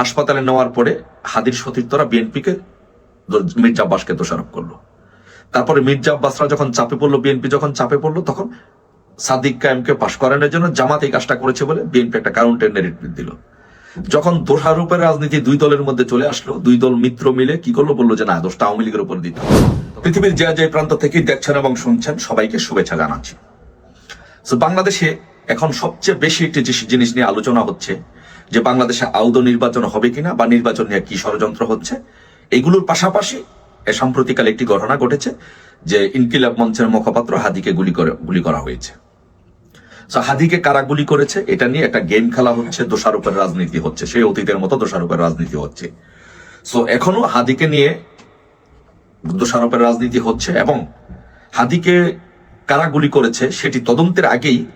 হাসপাতালে নেওয়ার পরে হাদির সতীর্থরা বিএনপিকে মির্জা আব্বাসকে দোষারোপ করল। তারপরে মির্জা আব্বাসরা যখন চাপে পড়ল, বিএনপি যখন চাপে পড়ল, তখন সাদিক কায়েমকে পাশ করানোর জন্য জামাত এই কাজটা করেছে বলে বিএনপি একটা কাউন্টার নেগেটিভ দিল। যখন দোষারোপের রাজনীতি দুই দলের মধ্যে চলে আসলো, দুই দল মিত্র মিলে কি করল? বলল যে, না, দোষটা আওয়ামী লীগের উপর দিতে পৃথিবীর যে যে প্রান্ত থেকেই দেখছেন এবং শুনছেন, সবাইকে শুভেচ্ছা জানাচ্ছি। বাংলাদেশে এখন সবচেয়ে বেশি একটি জিনিস নিয়ে আলোচনা হচ্ছে যে বাংলাদেশে আউদ নির্বাচন হবে কিনা বা নির্বাচন নিয়ে কি ষড়যন্ত্র হচ্ছে এগুলোর পাশাপাশি এ সাম্প্রতিককালে একটি ঘটনা ঘটেছে যে ইনকিলাব মঞ্চের মুখপাত্র হাদিকে গুলি করে গুলি করা হয়েছে। So, হাদিকে কারা গুলি করেছে এটা নিয়ে একটা গেম খেলা হচ্ছে দোষারোপের রাজনীতি হচ্ছে সেই অতীতের মতো দোষারোপের রাজনীতি হচ্ছে। সো এখনও হাদিকে নিয়ে দোষারোপের রাজনীতি হচ্ছে এবং হাদিকে কারা গুলি করেছে সেটি তদন্তের আগেই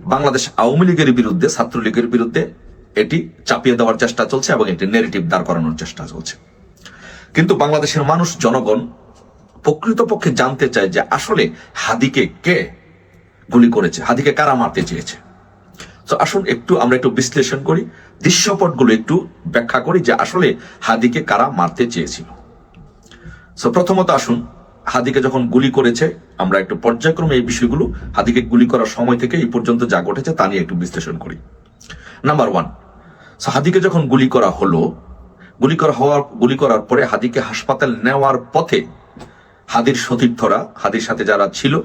বাংলাদেশ আওয়ামী লীগের বিরুদ্ধে ছাত্রলীগের বিরুদ্ধে এটি চাপিয়ে দেওয়ার চেষ্টা চলছে এবং এটি নেগেটিভ দাঁড় করানোর চেষ্টা চলছে। কিন্তু বাংলাদেশের মানুষ, জনগণ প্রকৃতপক্ষে জানতে চায় যে আসলে হাদিকে কে গুলি করেছে, হাদিকে কারা মারতে চেয়েছে। তো আসুন একটু, আমরা একটু বিশ্লেষণ করি, দৃশ্যপটগুলো একটু ব্যাখ্যা করি যে আসলে হাদিকে কারা মারতে চেয়েছিল। সো প্রথমত আসুন, হাদিকে যখন গুলি করেছে, আমরা একটু পর্যায়ক্রমে এই বিষয়গুলো, হাদিকে গুলি করার সময় থেকে এই পর্যন্ত যা ঘটেছে তা নিয়ে একটু বিশ্লেষণ করি। নাম্বার ওয়ান হাদিকে যখন গুলি করা হলো, গুলি করা হওয়ার, গুলি করার পরে হাদিকে হাসপাতাল নেওয়ার পথে হাদির সতীর্থরা, হাদির সাথে যারা ছিল,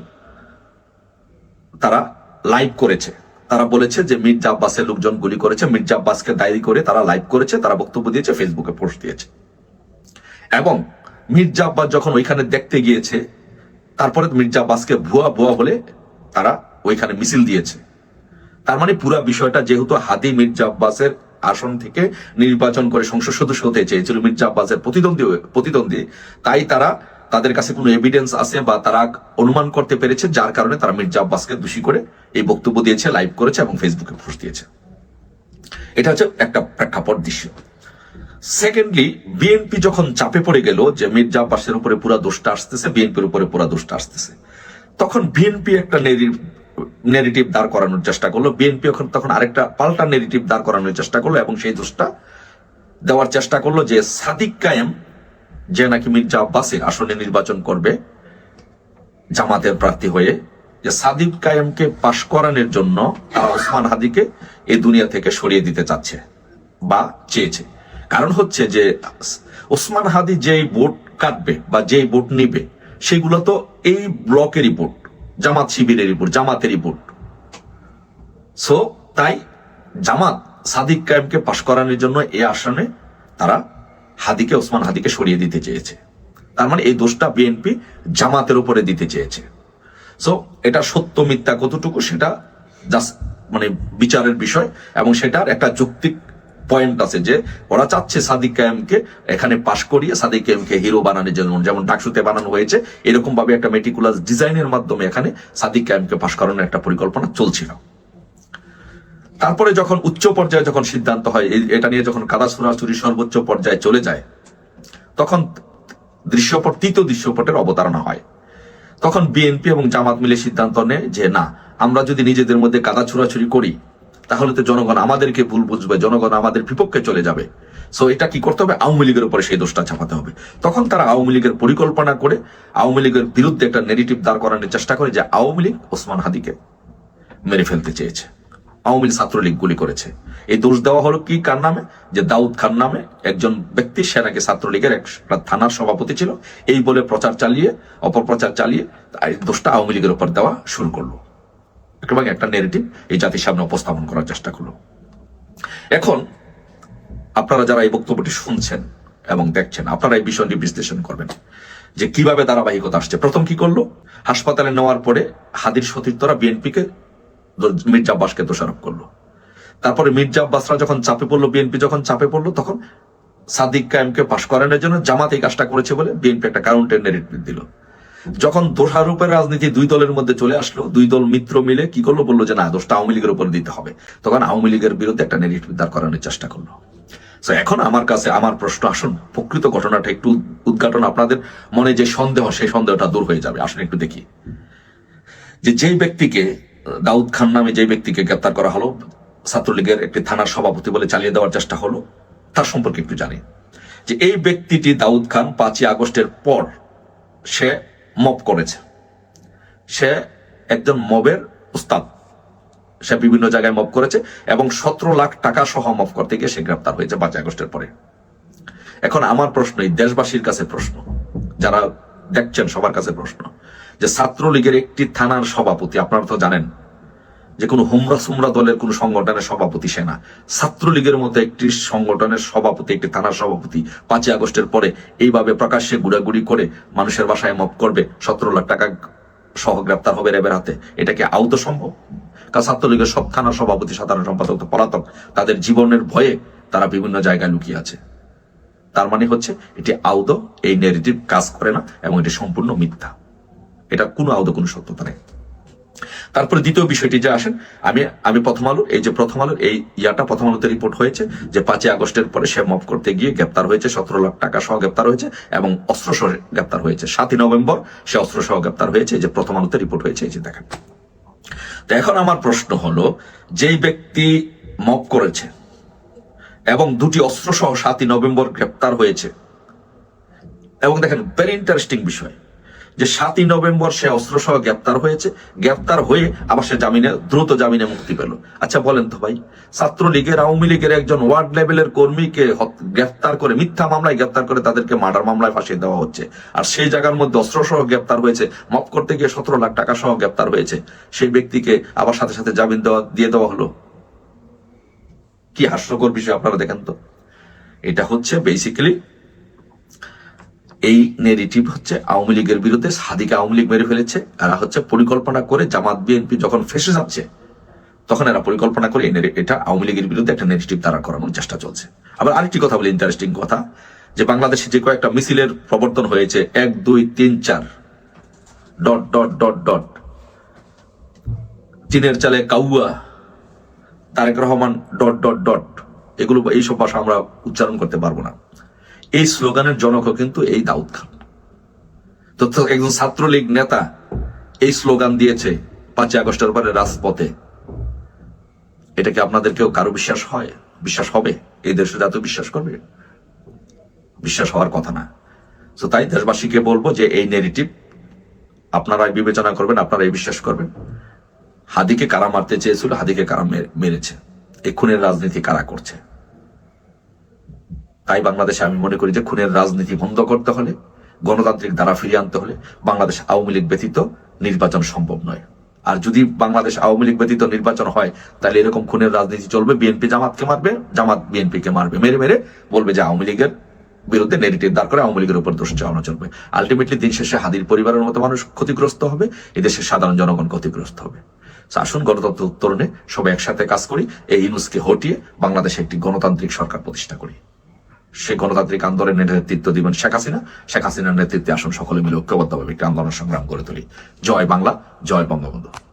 তারা লাইভ করেছে। তারা বলেছে যে মির্জা আব্বাসের লোকজন গুলি করেছে, মির্জা আব্বাসকে দায়ী করে তারা লাইভ করেছে, তারা বক্তব্য দিয়েছে, ফেসবুকে পোস্ট দিয়েছে। এবং মির্জা আব্বাস যখন ওইখানে দেখতে গিয়েছে, তারপরে মির্জা আব্বাসকে ভুয়া ভুয়া বলে তারা ওইখানে মিছিল দিয়েছে। তার মানে পুরা বিষয়টা যেহেতু হাদি মির্জা আব্বাসের আসন থেকে নির্বাচন করে সংসদ সদস্য হতে চেয়েছিল মির্জা আব্বাসের প্রতিদ্বন্দ্বী প্রতিদ্বন্দ্বী। তাই তারা তাদের কাছে কোনো এভিডেন্স আছে বা তারা অনুমান করতে পেরেছে, যার কারণে তারা মির্জা আব্বাসকে দোষী করে এই বক্তব্য দিয়েছে লাইভ করেছে এবং ফেসবুকে পোস্ট দিয়েছে। এটা হচ্ছে একটা প্রেক্ষাপট দৃশ্য। সেকেন্ডলি বিএনপি যখন চাপে পড়ে গেল যে মির্জা আব্বাসের উপরে পুরা দোষটা আসতেছে বিএনপির উপরে পুরা দোষটা আসতেছে, তখন বিএনপি একটা নেগেটিভ দাঁড় করানোর চেষ্টা করল। বিএনপি তখন আরেকটা পাল্টা নেগেটিভ দাঁড় করানোর চেষ্টা করল এবং সেই দোষটা দেওয়ার চেষ্টা করল যে সাদিক কায়েম, যে নাকি মির্জা আব্বাসের আসনে নির্বাচন করবে জামাতের প্রার্থী হয়ে, যে সাদিক কায়েমকে পাশ করানোর জন্য তারা ওসমান হাদিকে এই দুনিয়া থেকে সরিয়ে দিতে চাচ্ছে বা চেয়েছে। কারণ হচ্ছে যে ওসমান হাদি যেই ভোট কাটবে বা যেই ভোট নিবে, সেগুলো তো এই ব্লকেরই ভোট। জামাত শিবিরের রিপোর্ট, জামাতের রিপোর্ট। সো তাই জামাত সাদিক কায়েমকে পাশ করানোর জন্য এই আসনে তারা হাদিকে, ওসমান হাদিকে সরিয়ে দিতে চেয়েছে। তার মানে এই দোষটা বিএনপি জামাতের উপরে দিতে চেয়েছে। সো এটা সত্য মিথ্যা কতটুকু সেটা জাস্ট মানে বিচারের বিষয় এবং সেটার একটা যৌক্তিক পয়েন্ট আছে যে ওরা চাচ্ছে সাদিক কায়েমকে এখানে পাশ করিয়ে সাদিক কায়েমকে হিরো বানানোর জন্য। যেমন ডাকসুতে বানানো হয়েছে এরকম ভাবে একটা মেটিকুলাস ডিজাইনের মাধ্যমে এখানে সাদিক কায়েমকে পাশ করানোর একটা পরিকল্পনা চলছিল। তারপরে যখন উচ্চ পর্যায়ে যখন সিদ্ধান্ত হয় এটা নিয়ে যখন কাদা ছুরি সর্বোচ্চ পর্যায়ে চলে যায়, তখন দৃশ্যপট, তৃতীয় দৃশ্যপটের অবতারণা হয়। তখন বিএনপি এবং জামাত মিলে সিদ্ধান্ত নেয় যে, না, আমরা যদি নিজেদের মধ্যে কাদা ছুড়াছুরি করি তাহলে তো জনগণ আমাদেরকে ভুল বুঝবে, জনগণ আমাদের বিপক্ষে চলে যাবে। সো এটা কি করতে হবে? আওয়ামী লীগের উপরে সেই দোষটা চাপাতে হবে। তখন তারা আওয়ামী লীগের পরিকল্পনা করে, আওয়ামী লীগের বিরুদ্ধে একটা নেগেটিভ দাঁড় করানোর চেষ্টা করে যে আওয়ামী লীগ ওসমান হাদিকে মেরে ফেলতে চেয়েছে। আওয়ামী লীগ ছাত্রলীগ গুলি করেছে। এই দোষ দেওয়া হলো কি কার নামে? যে দাউদ খান নামে একজন ব্যক্তি, সে নাকি ছাত্রলীগের এক থানার সভাপতি ছিল। এই বলে প্রচার চালিয়ে, অপপ্রচার চালিয়ে দোষটা আওয়ামী লীগের উপর দেওয়া শুরু করল। এবং একটা নেগেটিভ এই জাতির সামনে উপস্থাপন করার চেষ্টা করল। এখন আপনারা যারা এই বক্তব্যটি শুনছেন এবং দেখছেন, আপনারা এই বিষয়টি বিশ্লেষণ করবেন যে কীভাবে ধারাবাহিকতা আসছে। প্রথম কি করল? হাসপাতালে নেওয়ার পরে হাদির সতীর্থরা বিএনপিকে মির্জা আব্বাসকে দোষারোপ করল। তারপরে মির্জা আব্বাসরা যখন চাপে পড়ল, বিএনপি যখন চাপে পড়ল, তখন সাদিক কায়েমকে পাশ করানোর জন্য জামাত কাজটা করেছে বলে বিএনপি একটা কাউন্টার নেগেটিভ দিল। যখন দোষারোপের রাজনীতি দুই দলের মধ্যে চলে আসলো, দুই দল মিত্র মিলে কি করল? বলল যে না, দোষটা আওয়ামী লীগের উপর দিতে হবে। তখন আওয়ামী লীগের বিরুদ্ধে একটা নেগেটিভ দাঁড় করানোর চেষ্টা করল। তো এখন আমার কাছে, আমার প্রশ্ন, আসুন, প্রকৃত ঘটনাটা একটু উদ্ঘাটন আপনাদের মনে যে সন্দেহ, সেই সন্দেহটা দূর হয়ে যাবে। আসুন একটু দেখি। যে যেই ব্যক্তিকে, দাউদ খান নামে যেই ব্যক্তিকে গ্রেপ্তার করা হলো, ছাত্রলীগের একটি থানার সভাপতি বলে চালিয়ে দেওয়ার চেষ্টা হলো, তার সম্পর্কে একটু জানি। যে এই ব্যক্তিটি দাউদ খান পাঁচই আগস্টের পর সে মব করেছে। সে একজন মবের উস্তাদ। সে বিভিন্ন জায়গায় মব করেছে এবং সতেরো লাখ টাকা সহ মব করতে গিয়ে সে গ্রেপ্তার হয়েছে পাঁচ আগস্টের পরে। এখন আমার প্রশ্ন, এই দেশবাসীর কাছে প্রশ্ন, যারা দেখছেন সবার কাছে প্রশ্ন, যে ছাত্রলীগের একটি থানার সভাপতি, আপনারা তো জানেন যে কোনো হুমরা সুমরা দলের কোন সংগঠনের সভাপতি সেনা। ছাত্রলীগের মতো একটি সংগঠনের সভাপতি, একটি থানার সভাপতি পাঁচই আগস্টের পরে এইভাবে প্রকাশ্যে গুড়াগুড়ি করে মানুষের বাসায় মপ করবে, সতেরো লাখ টাকা সহ গ্রেপ্তার হবে রেবের হাতে। এটা কি আউত সম্ভব? কারণ ছাত্রলীগের সব থানার সভাপতি, সাধারণ সম্পাদক পলাতক। তাদের জীবনের ভয়ে তারা বিভিন্ন জায়গায় লুকিয়ে আছে। তার মানে হচ্ছে এটি আউদ এই নেগেটিভ কাজ করে না এবং এটি সম্পূর্ণ মিথ্যা। এটা কোনো আউদ কোনো সত্যতা নেই। তারপরে দ্বিতীয় বিষয়টি যে আসেন, আমি আমি প্রথম আলোর এই যে প্রথম আলোর এই ইয়াটা প্রথম আলোতে রিপোর্ট হয়েছে যে পাঁচই আগস্টের পরে সে মফ করতে গিয়ে গ্রেপ্তার হয়েছে, সতেরো লাখ টাকা সহ গ্রেপ্তার হয়েছে এবং অস্ত্র সহ গ্রেপ্তার হয়েছে। সাতই নভেম্বর সে অস্ত্র সহ গ্রেপ্তার হয়েছে, এই যে প্রথম আলোতে রিপোর্ট হয়েছে, এই যে দেখেন। তো এখন আমার প্রশ্ন হলো, যেই ব্যক্তি মপ করেছে এবং দুটি অস্ত্র সহ সাতই নভেম্বর গ্রেপ্তার হয়েছে, এবং দেখেন ভেরি ইন্টারেস্টিং বিষয় যে সাতই নভেম্বর সে অস্ত্র সহ গ্রেপ্তার হয়েছে। গ্রেপ্তার হয়ে আবার সে জামিনে, দ্রুত জামিনে মুক্তি পেল। আচ্ছা বলেন তো ভাই, ছাত্রলীগের, আওয়ামী লীগের একজন ওয়ার্ড লেভেলের কর্মীকে গ্রেপ্তার করে, মিথ্যা মামলায় গ্রেপ্তার করে তাদেরকে মার্ডার মামলায় ফাঁসিয়ে দেওয়া হচ্ছে। আর সেই জায়গার মধ্যে অস্ত্র সহ গ্রেপ্তার হয়েছে মপ করতে গিয়ে সতেরো লাখ টাকা সহ গ্রেপ্তার হয়েছে। সেই ব্যক্তিকে আবার সাথে সাথে জামিন দেওয়া, দিয়ে দেওয়া হলো। কি হাস্যকর বিষয় আপনারা দেখেন তো। এটা হচ্ছে বেসিক্যালি এই নেগেটিভ হচ্ছে আওয়ামী লীগের বিরুদ্ধে সাদিকে আওয়ামী লীগ মেরে ফেলেছে। এরা হচ্ছে পরিকল্পনা করে জামাত, বিএনপি যখন ফেসে যাচ্ছে, তখন এরা পরিকল্পনা করে এটা আওয়ামী লীগের বিরুদ্ধে একটা নেগেটিভ দ্বারা করানোর চেষ্টা চলছে। আবার আরেকটি কথা বলি ইন্টারেস্টিং কথা, যে বাংলাদেশে যে কয়েকটা মিছিলের প্রবর্তন হয়েছে, এক, দুই, তিন, চার, ডট ডট ডট ডট চীনের চালে কাউয়া, Tarek Rahman, dot dot dot, এগুলো, এইসব ভাষা আমরা উচ্চারণ করতে পারব না। এই স্লোগানের জনকও কিন্তু এই দাউদ খান। তো একজন ছাত্রলীগ নেতা এই স্লোগান দিয়েছে পাঁচই আগস্টের পরে রাজপথে। এটা কি আপনাদের কেউ কারও বিশ্বাস হয়? বিশ্বাস হবে? এই দেশের এত বিশ্বাস করবে। বিশ্বাস হওয়ার কথা না। তো তাই দেশবাসীকে বলব যে এই নেগেটিভ আপনারাই বিবেচনা করবেন আপনারাই বিশ্বাস করবেন। হাদিকে কারা মারতে চেয়েছিল, হাদিকে কারা মেরে- মেরেছে। এই খুনের রাজনীতি কারা করছে? তাই বাংলাদেশে আমি মনে করি যে খুনের রাজনীতি বন্ধ করতে হলে, গণতান্ত্রিক দ্বারা ফিরিয়ে আনতে হলে বাংলাদেশ আওয়ামী লীগ ব্যতীত নির্বাচন সম্ভব নয়। আর যদি বাংলাদেশ আওয়ামী লীগ ব্যতীত নির্বাচন হয়, তাহলে এরকম খুনের রাজনীতি চলবে, বিএনপি জামাতকে মারবে, জামাত বিএনপি কে মারবে, মেরে মেরে বলবে যে আওয়ামী লীগের বিরুদ্ধে নেগেটিভ দাঁড় করে আওয়ামী লীগের উপর দোষ চালানো চলবে। আলটিমেটলি দিন শেষে হাদির পরিবারের মতো মানুষ ক্ষতিগ্রস্ত হবে, এদেশের সাধারণ জনগণ ক্ষতিগ্রস্ত হবে। আসুন গণতন্ত্র উত্তরণে সবাই একসাথে কাজ করি, এই ইনুসকে হটিয়ে বাংলাদেশে একটি গণতান্ত্রিক সরকার প্রতিষ্ঠা করি। সে গণতান্ত্রিক আন্দোলনের নেতৃত্ব দিবেন শেখ হাসিনা। শেখ হাসিনার নেতৃত্বে আসুন সকলে মিলে ঐক্যবদ্ধভাবে একটি আন্দোলন সংগ্রাম গড়ে তুলি। জয় বাংলা, জয় বঙ্গবন্ধু।